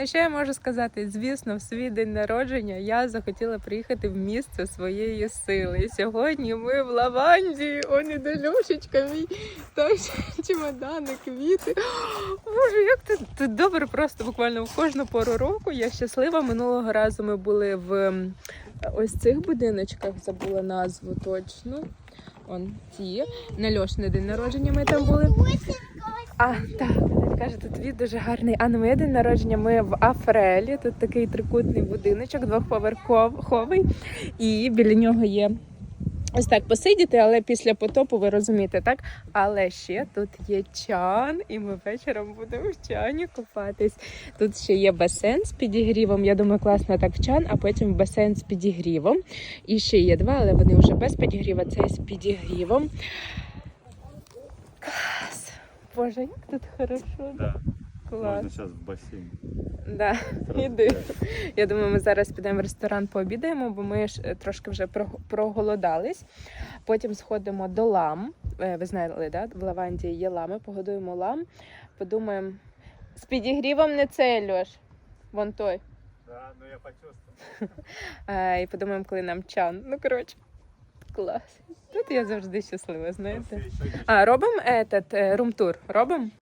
Ну, що я можу сказати? Звісно, в свій день народження я захотіла приїхати в місце своєї сили. І сьогодні ми в Лавандії. Он іде Льошечка мій та чемодани, квіти. Боже, як тут, тут добре, просто буквально в кожну пору року. Я щаслива. Минулого разу ми були в ось цих будиночках, забула назву точно. Он ті. На Льошний день народження ми там були. А, так, каже, тут від дуже гарний. А на моє день народження ми в Афрелі. Тут такий трикутний будиночок, двохповерховий, і біля нього є. Ось так посидіти, але після потопу ви розумієте, так? Але ще тут є чан, і ми вечором будемо в чані купатись. Тут ще є басейн з підігрівом. Я думаю, класно так в чан, а потім в басейн з підігрівом. І ще є два, але вони вже без підігріва, цей з підігрівом. Боже, як тут хорошо. Да. Клас. Можно сейчас в бассейн. Да. Іди. Я думаю, ми зараз підемо в ресторан пообідаємо, бо ми ж е, трошки вже прог- проголодались. Потім сходимо до лам. Е, Ви знали, да? в Лавандії є лами, погодуємо лам, подумаємо. З підігрівом не цей Льош. Вон той. Да, ну я почувствовал. Е, І подумаємо, коли нам чан. Ну, коротше, клас. Тут я завжди щаслива, знаєте. А, робимо этот рум-тур? Робимо?